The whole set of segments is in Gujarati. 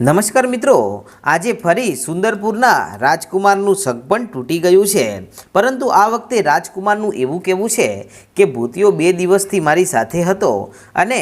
નમસ્કાર મિત્રો. આજે ફરી સુંદરપુરના રાજકુમારનું સગપણ તૂટી ગયું છે. પરંતુ આ વખતે રાજકુમારનું એવું કહેવું છે કે ભૂતિયો બે દિવસથી મારી સાથે હતો અને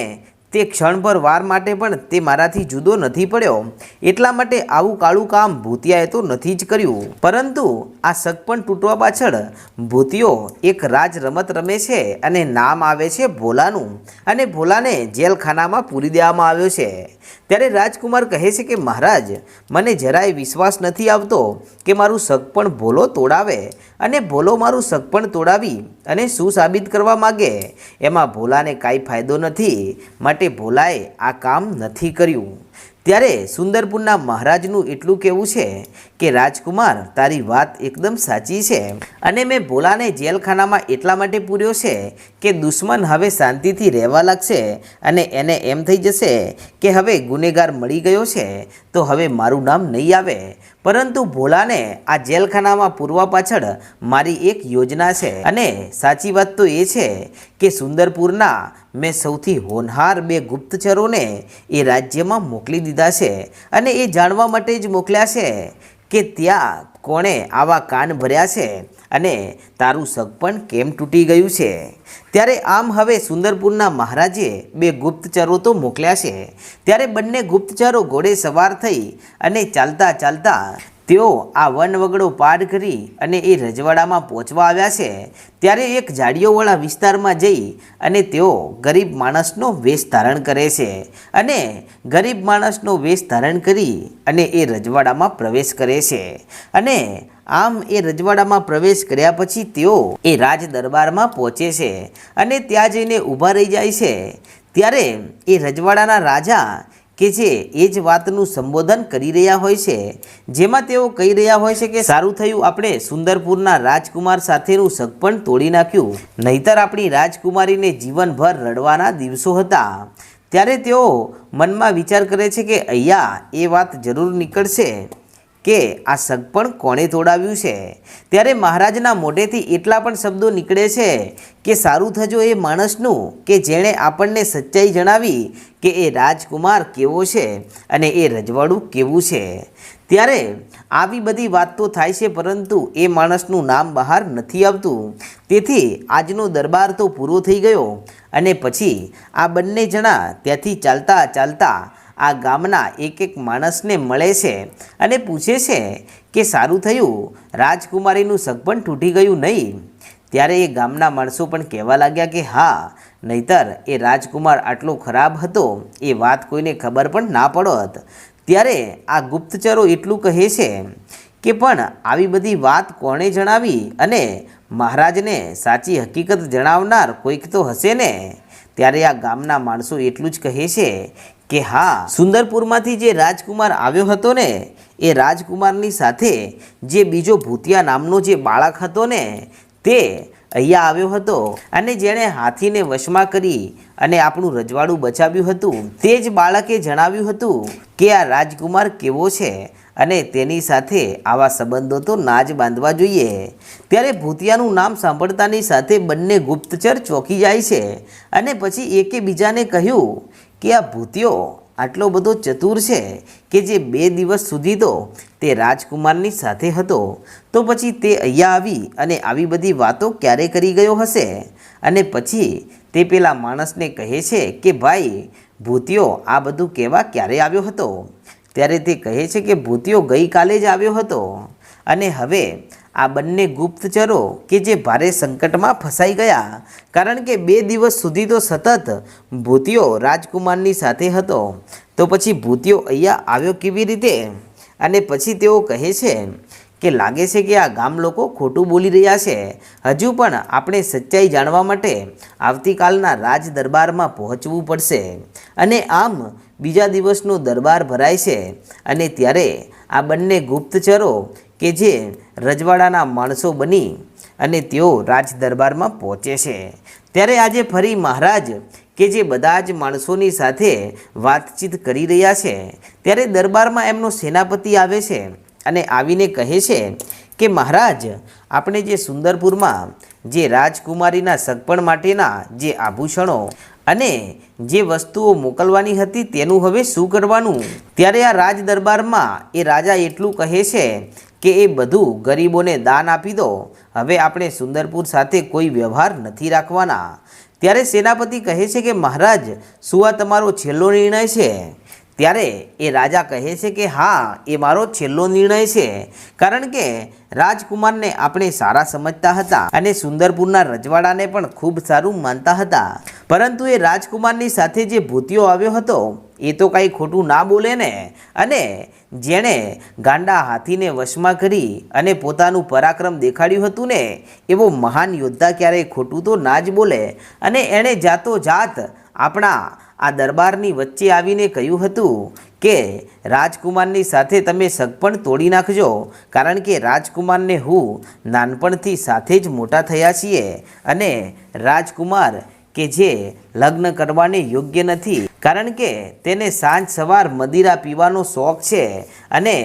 તે ક્ષણભર વાર માટે પણ તે મારાથી જુદો નથી પડ્યો. એટલા માટે આવું કાળું કામ ભૂતિયાએ તો નથી જ કર્યું. પરંતુ આ સગપણ તૂટવા પાછળ ભૂતિયો એક રાજ રમત રમે છે અને નામ આવે છે ભોલાનું. અને ભોલાને જેલખાનામાં પૂરી દેવામાં આવ્યો છે. ત્યારે રાજકુમાર કહે છે કે, મહારાજ, મને જરાય વિશ્વાસ નથી આવતો કે મારું સગપણ ભોલો તોડાવે. અને ભોલો મારું સગપણ તોડાવી અને શું સાબિત કરવા માગે. એમાં ભોલાને કાંઈ ફાયદો નથી. માટે ભોલાએ આ કામ નથી કર્યું. ત્યારે સુંદરપુરના મહારાજનું એટલું કહેવું છે કે, રાજકુમાર, તારી વાત એકદમ સાચી છે. અને મેં ભોલાને જેલખાનામાં એટલા માટે પૂર્યો છે કે, દુશ્મન હવે શાંતિથી રહેવા લાગશે અને એને એમ થઈ જશે કે, હવે ગુનેગાર મળી ગયો છે, તો હવે મારું નામ નહીં આવે. પરંતુ ભોલાને આ જેલખાનામાં પૂરવા પાછળ મારી એક યોજના છે. અને સાચી વાત તો એ છે કે સુંદરપુરના મેં સૌથી હોનહાર બે ગુપ્તચરોને એ રાજ્યમાં મોકલી દીધા છે. અને એ જાણવા માટે જ મોકલ્યા છે કે ત્યાં કોણે આવા કાન ભર્યા છે. અને તારું સગપણ કેમ તૂટી ગયું છે? ત્યારે આમ હવે સુંદરપુરના મહારાજે બે ગુપ્તચરો તો મોકલ્યા છે. ત્યારે બંને ગુપ્તચરો ઘોડે સવાર થઈ અને ચાલતા ચાલતા તેઓ આ વનવગડો પાર કરી અને એ રજવાડામાં પહોંચવા આવ્યા છે. ત્યારે એક ઝાડીઓવાળા વિસ્તારમાં જઈ અને તેઓ ગરીબ માણસનો વેશ ધારણ કરે છે અને ગરીબ માણસનો વેશ ધારણ કરી અને એ રજવાડામાં પ્રવેશ કરે છે. અને આમ એ રજવાડામાં પ્રવેશ કર્યા પછી તેઓ એ રાજ દરબારમાં પહોંચે છે અને ત્યાં જઈને ઊભા રહી જાય છે. ત્યારે એ રજવાડાના રાજા કે જે એ જ વાતનું સંબોધન કરી રહ્યા હોય છે, જેમાં તેઓ કહી રહ્યા હોય છે કે સારું થયું, આપણે સુંદરપુરના રાજકુમાર સાથેનું સગપણ તોડી નાખ્યું. નહીતર આપણી રાજકુમારીને જીવનભર રડવાના દિવસો હતા. ત્યારે તેઓ મનમાં વિચાર કરે છે કે, અહીંયા એ વાત જરૂર નીકળશે. કે આ સગપણ કોણે તોડાવ્યું છે? ત્યારે મહારાજના મોઢેથી એટલા પણ શબ્દો નીકળે છે કે સારું થજો એ માણસનું, કે જેણે આપણને સચ્ચાઈ જણાવી કે એ રાજકુમાર કેવો છે અને એ રજવાડું કેવું છે. ત્યારે આવી બધી વાત તો થાય છે પરંતુ એ માણસનું નામ બહાર નથી આવતું. તેથી આજનો દરબાર તો પૂરો થઈ ગયો અને પછી આ બંને જણા ત્યાંથી ચાલતા ચાલતા આ ગામના એક એક માણસને મળે છે અને પૂછે છે કે સારું થયું, રાજકુમારીનું સગપણ તૂટી ગયું નહીં? ત્યારે એ ગામના માણસો પણ કહેવા લાગ્યા કે હા, નહીતર એ રાજકુમાર આટલો ખરાબ હતો, એ વાત કોઈને ખબર પણ ના પડત. ત્યારે આ ગુપ્તચરો એટલું કહે છે કે પણ આવી બધી વાત કોણે જણાવી અને મહારાજને સાચી હકીકત જણાવનાર કોઈક તો હશે ને? ત્યારે આ ગામના માણસો એટલું જ કહે છે કે હા, સુંદરપુરમાંથી જે રાજકુમાર આવ્યો હતો ને, એ રાજકુમારની સાથે જે બીજો ભૂતિયા નામનો જે બાળક હતો ને, તે અહીંયા આવ્યો હતો. અને જેણે હાથીને વશમાં કરી અને આપણું રજવાડું બચાવ્યું હતું, તે જ બાળકે જણાવ્યું હતું કે આ રાજકુમાર કેવો છે અને તેની સાથે આવા સંબંધો તો ના જ બાંધવા જોઈએ. ત્યારે ભૂતિયાનું નામ સાંભળતાની સાથે બંને ગુપ્તચર ચોંકી જાય છે અને પછી એકે બીજાને કહ્યું કે આ ભૂતિયો આટલો બધો ચતુર છે કે જે બે દિવસ સુધી તો તે રાજકુમારની સાથે હતો, તો પછી તે અહીંયા આવી અને આવી બધી વાતો ક્યારે કરી ગયો હશે? અને પછી તે પેલા માણસને કહે છે કે, ભાઈ ભૂતિયો આ બધું કહેવા ક્યારે આવ્યો હતો? ત્યારે તે કહે છે કે ભૂતિયો ગઈકાલે જ આવ્યો હતો. અને હવે આ બંને ગુપ્તચરો કે જે ભારે સંકટમાં ફસાઈ ગયા, કારણ કે બે દિવસ સુધી તો સતત ભૂતિયો રાજકુમારની સાથે હતો. તો પછી ભૂતિયો અહીંયા આવ્યો કેવી રીતે? અને પછી તેઓ કહે છે કે લાગે છે કે આ ગામ લોકો ખોટું બોલી રહ્યા છે. હજુ પણ આપણે સચ્ચાઈ જાણવા માટે આવતીકાલના રાજ દરબારમાં પહોંચવું પડશે. અને આમ બીજા દિવસનો દરબાર ભરાય છે. અને ત્યારે આ બંને ગુપ્તચરો કે જે રજવાડાના માણસો બની અને તેઓ રાજ દરબારમાં પહોંચે છે. ત્યારે આજે ફરી મહારાજ કે જે બધા જ માણસોની સાથે વાતચીત કરી રહ્યા છે, ત્યારે દરબારમાં એમનો સેનાપતિ આવે છે અને આવીને કહે છે કે, મહારાજ, આપણે જે સુંદરપુરમાં જે રાજકુમારીના સગપણ માટેના જે આભૂષણો અને જે વસ્તુઓ મોકલવાની હતી તેનું હવે શું કરવાનું? ત્યારે આ રાજ દરબારમાં એ રાજા એટલું કહે છે કે એ બધું ગરીબોને દાન આપી દો. હવે આપણે સુંદરપુર સાથે કોઈ વ્યવહાર નથી રાખવાના. ત્યારે સેનાપતિ કહે છે કે, મહારાજ, શું આ તમારો છેલ્લો નિર્ણય છે? ત્યારે એ રાજા કહે છે કે, હા, એ મારો છેલ્લો નિર્ણય છે. કારણ કે રાજકુમારને આપણે સારા સમજતા હતા અને સુંદરપુરના રજવાડાને પણ ખૂબ સારું માનતા હતા. પરંતુ એ રાજકુમારની સાથે જે ભૂતિયો આવ્યો હતો એ તો કાંઈ ખોટું ના બોલે ને? અને જેણે ગાંડા હાથીને વશમાં કરી અને પોતાનું પરાક્રમ દેખાડ્યું હતું ને, એવો મહાન યોદ્ધા ક્યારેય ખોટું તો ના જ બોલે. અને એણે જાતો જાત આપણા આ દરબારની વચ્ચે આવીને કહ્યું હતું કે, રાજકુમારની સાથે તમે સગપણ તોડી નાખજો, કારણ કે રાજકુમારને હું નાનપણથી સાથે જ મોટા થયા છીએ. અને રાજકુમાર કે જે લગ્ન કરવાને યોગ્ય નથી. કારણ કે તેને સાંજ સવાર મદિરા પીવાનો શોખ છે અને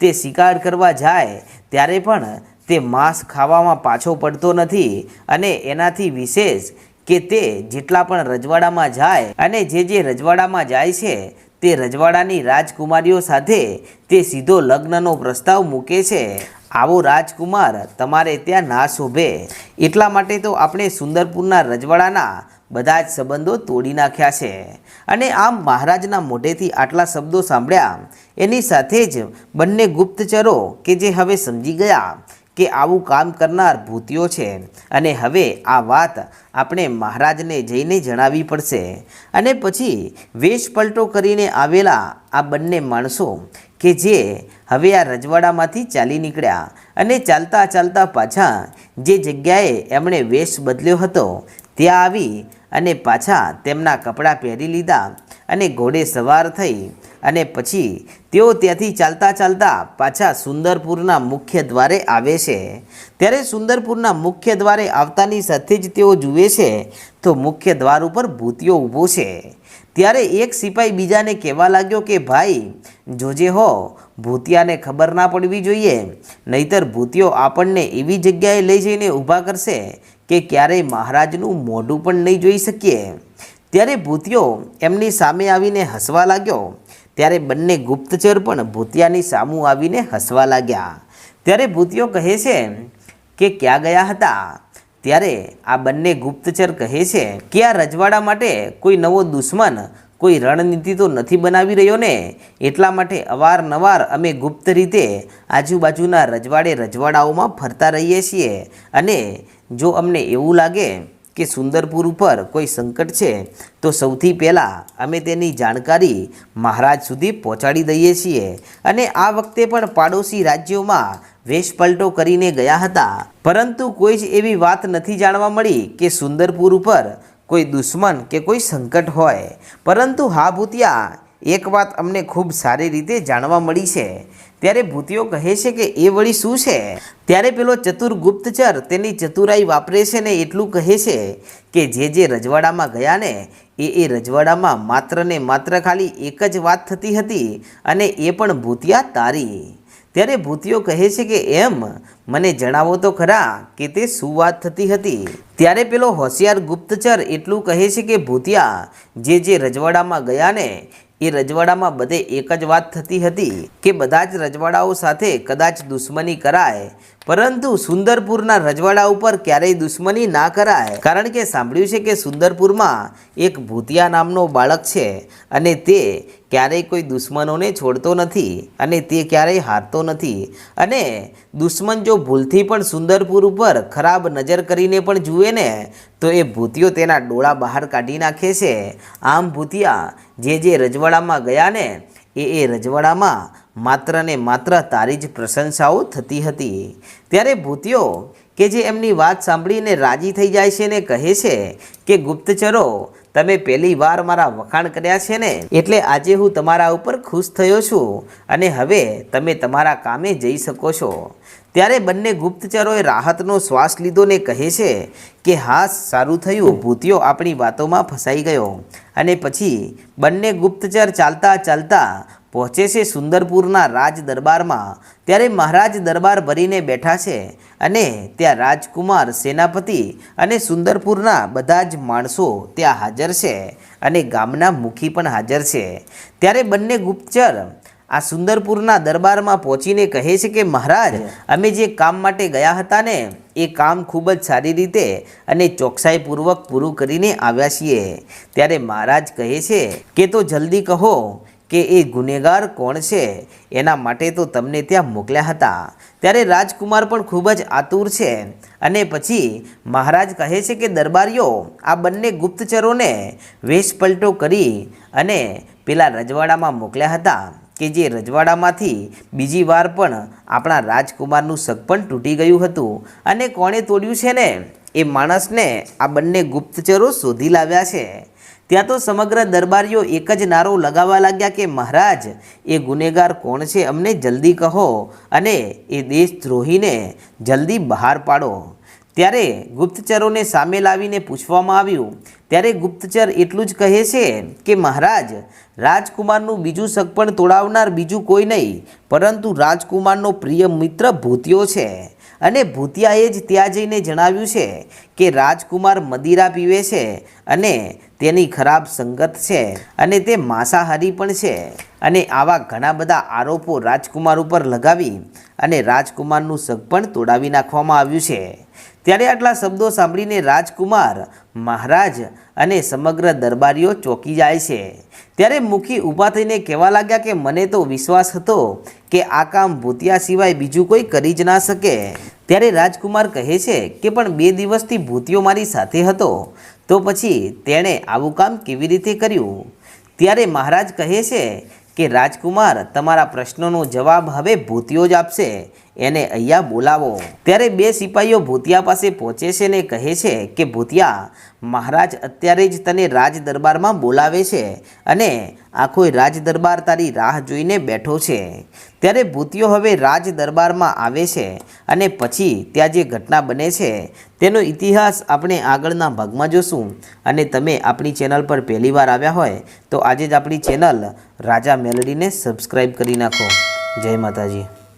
તે શિકાર કરવા જાય, ત્યારે પણ તે માંસ ખાવામાં પાછો પડતો નથી અને એનાથી વિશેષ કે તે જેટલા પણ રજવાડામાં જાય અને જે જે રજવાડામાં જાય છે, તે રજવાડાની રાજકુમારીઓ સાથે તે સીધો લગ્નનો પ્રસ્તાવ મૂકે છે. આવો રાજકુમાર તમારે ત્યાં ના શોભે. એટલા માટે તો આપણે સુંદરપુરના રજવાડાના બધા જ સંબંધો તોડી નાખ્યા છે. અને આમ મહારાજના મોઢેથી આટલા શબ્દો સાંભળ્યા, એની સાથે જ બંને ગુપ્તચરો કે જે હવે સમજી ગયા કે આવું કામ કરનાર ભૂતિઓ છે. અને હવે આ વાત આપણે મહારાજને જઈને જણાવવી પડશે. અને પછી વેશ પલટો કરીને આવેલા આ બંને માણસો કે જે હવે આ રજવાડામાંથી ચાલી નીકળ્યા અને ચાલતા ચાલતા પાછા જે જગ્યાએ એમણે વેશ બદલ્યો હતો, ત્યાં આવી અને પાછા તેમના કપડાં પહેરી લીધા અને ઘોડે સવાર થઈ અને પછી તેઓ ત્યાંથી ચાલતા ચાલતા પાછા સુંદરપુરના મુખ્ય દ્વારે આવે છે. ત્યારે સુંદરપુરના મુખ્ય દ્વારે આવતાની સાથે જ તેઓ જુએ છે તો મુખ્ય દ્વાર ઉપર ભૂતિયો ઊભો છે. ત્યારે એક સિપાઈ બીજાને કહેવા લાગ્યો કે, ભાઈ, જોજે હો, ભૂતિયાને ખબર ના પડવી જોઈએ. નહીતર ભૂતિયો આપણને એવી જગ્યાએ લઈ જઈને ઊભા કરશે કે ક્યારેય મહારાજનું મોઢું પણ નહીં જોઈ શકીએ. ત્યારે ભૂતિયો એમની સામે આવીને હસવા લાગ્યો. ત્યારે બંને ગુપ્તચર પણ ભૂતિયાની સામું આવીને હસવા લાગ્યા. ત્યારે ભૂતિયો કહે છે કે, ક્યાં ગયા હતા? ત્યારે આ બંને ગુપ્તચર કહે છે કે આ રજવાડા માટે કોઈ નવો દુશ્મન, કોઈ રણનીતિ તો નથી બનાવી રહ્યો ને? એટલા માટે અવારનવાર અમે ગુપ્ત રીતે આજુબાજુના રજવાડે રજવાડાઓમાં ફરતા રહીએ છીએ. અને જો અમને એવું લાગે કે સુંદરપુર ઉપર કોઈ સંકટ છે, તો સૌથી પહેલાં અમે તેની જાણકારી મહારાજ સુધી પહોંચાડી દઈએ છીએ. અને આ વખતે પણ પાડોશી રાજ્યોમાં વેશપલટો કરીને ગયા હતા. પરંતુ કોઈ જ એવી વાત નથી જાણવા મળી કે સુંદરપુર ઉપર કોઈ દુશ્મન કે કોઈ સંકટ હોય. પરંતુ હા ભૂતિયા, એક વાત અમને ખૂબ સારી રીતે જાણવા મળી છે. ત્યારે ભૂતિઓ કહે છે કે, એ વળી શું છે? ત્યારે પેલો ચતુર ગુપ્તચર તેની ચતુરાઈ વાપરે છે ને એટલું કહે છે કે, જે જે રજવાડામાં ગયા ને, એ એ રજવાડામાં માત્ર ને માત્ર ખાલી એક જ વાત થતી હતી અને એ પણ ભૂતિયા તારી. ત્યારે ભૂતિયો કહે છે કે, એમ, મને જણાવો તો ખરા કે તે શું વાત થતી હતી? ત્યારે પેલો હોશિયાર ગુપ્તચર એટલું કહે છે કે, ભૂતિયા, જે જે રજવાડામાં ગયા ને એ રજવાડામાં બધે એક જ વાત થતી હતી કે બધા જ રજવાડાઓ સાથે કદાચ દુશ્મની કરાય. પરંતુ સુંદરપુરના રજવાડા ઉપર ક્યારેય દુશ્મની ના કરાય. કારણ કે સાંભળ્યું છે કે સુંદરપુરમાં એક ભૂતિયા નામનો બાળક છે અને તે ક્યારેય કોઈ દુશ્મનોને છોડતો નથી અને તે ક્યારેય હારતો નથી. અને દુશ્મન જો ભૂલથી પણ સુંદરપુર ઉપર ખરાબ નજર કરીને પણ જુએ ને, તો એ ભૂતિયો તેના ડોળા બહાર કાઢી નાખે છે. આમ ભૂતિયા જે જે રજવાડામાં ગયા ને એ એ રજવાડામાં માત્ર ને માત્ર તારી જ પ્રશંસાઓ થતી હતી. ત્યારે ભૂતિયો કે જે એમની વાત સાંભળીને રાજી થઈ જાય છે ને કહે છે કે, ગુપ્તચરો, તમે પહેલી વાર મારા વખાણ કર્યા છે ને? એટલે આજે હું તમારા ઉપર ખુશ થયો છું અને હવે તમે તમારા કામે જઈ શકો છો. ત્યારે બંને ગુપ્તચરોએ રાહતનો શ્વાસ લીધો ને કહે છે કે, હા, સારું થયું. ભૂતિયો આપણી વાતોમાં ફસાઈ ગયો. અને પછી બંને ગુપ્તચર ચાલતા ચાલતા પહોંચે છે સુંદરપુરના રાજ દરબારમાં. ત્યારે મહારાજ દરબાર ભરીને બેઠા છે અને ત્યાં રાજકુમાર, સેનાપતિ અને સુંદરપુરના બધા જ માણસો ત્યાં હાજર છે અને ગામના મુખી પણ હાજર છે. ત્યારે બંને ગુપ્તચર આ સુંદરપુરના દરબારમાં પહોંચીને કહે છે કે મહારાજ અમે જે કામ માટે ગયા હતા ને એ કામ ખૂબ જ સારી રીતે અને ચોકસાઈપૂર્વક પૂરું કરીને આવ્યા છીએ. ત્યારે મહારાજ કહે છે કે તો જલ્દી કહો કે એ ગુનેગાર કોણ છે? એના માટે તો તમને ત્યાં મોકલ્યા હતા. ત્યારે રાજકુમાર પણ ખૂબ જ આતુર છે. અને પછી મહારાજ કહે છે કે દરબારીઓ આ બંને ગુપ્તચરોને વેશ પલટો કરી અને પેલા રજવાડામાં મોકલ્યા હતા. કે જે રજવાડામાંથી બીજી વાર પણ આપણા રાજકુમારનું સગપણ તૂટી ગયું હતું. અને કોણે તોડ્યું છે ને? એ માણસને આ બંને ગુપ્તચરો શોધી લાવ્યા છે. ત્યાં તો સમગ્ર દરબારીઓ એક જ નારો લગાવવા લાગ્યા કે, મહારાજ, એ ગુનેગાર કોણ છે? અમને જલ્દી કહો અને એ દેશદ્રોહીને જલ્દી બહાર પાડો. ત્યારે ગુપ્તચરોને સામે લાવીને પૂછવામાં આવ્યું, ત્યારે ગુપ્તચર એટલું જ કહે છે કે મહારાજ, રાજકુમારનું બીજું સગ પણ તોડાવનાર બીજું કોઈ નહીં, પરંતુ રાજકુમારનો પ્રિય મિત્ર ભૂતિયો છે. અને ભૂતિયાએ જ ત્યાં જઈને જણાવ્યું છે કે રાજકુમાર મદિરા પીવે છે અને તેની ખરાબ સંગત છે અને તે માંસાહારી પણ છે. અને આવા ઘણા બધા આરોપો રાજકુમાર ઉપર લગાવી અને રાજકુમારનું સગપણ તોડાવી નાખવામાં આવ્યું છે. ત્યારે આટલા શબ્દો સાંભળીને રાજકુમાર, મહારાજ અને સમગ્ર દરબારીઓ ચોંકી જાય છે. ત્યારે મુખી ઊભા થઈને કહેવા લાગ્યા કે મને તો વિશ્વાસ હતો કે આ કામ ભૂતિયા સિવાય બીજું કોઈ કરી જ ના શકે. ત્યારે રાજકુમાર કહે છે કે પણ બે દિવસથી ભૂતિયો મારી સાથે હતો. તો પછી તેણે આવું કામ કેવી રીતે કર્યું? ત્યારે મહારાજ કહે છે કે રાજકુમાર, તમારા પ્રશ્નોનો જવાબ હવે ભૂતિયો જ આપશે. એને અહીંયા બોલાવો. ત્યારે બે સિપાહીઓ ભૂતિયા પાસે પહોંચે છે ને કહે છે કે, ભૂતિયા, મહારાજ અત્યારે જ તને રાજ દરબારમાં બોલાવે છે અને આખો રાજ દરબાર તારી રાહ જોઈને બેઠો છે. ત્યારે ભૂતિયો હવે રાજ દરબારમાં આવે છે અને પછી ત્યાં જે ઘટના બને છે તેનો ઇતિહાસ આપણે આગળના ભાગમાં જોશું. અને તમે આપણી ચેનલ પર પહેલીવાર આવ્યા હોય તો આજે જ આપણી ચેનલ રાજા મેલડીને સબસ્ક્રાઈબ કરી નાખો. જય માતાજી.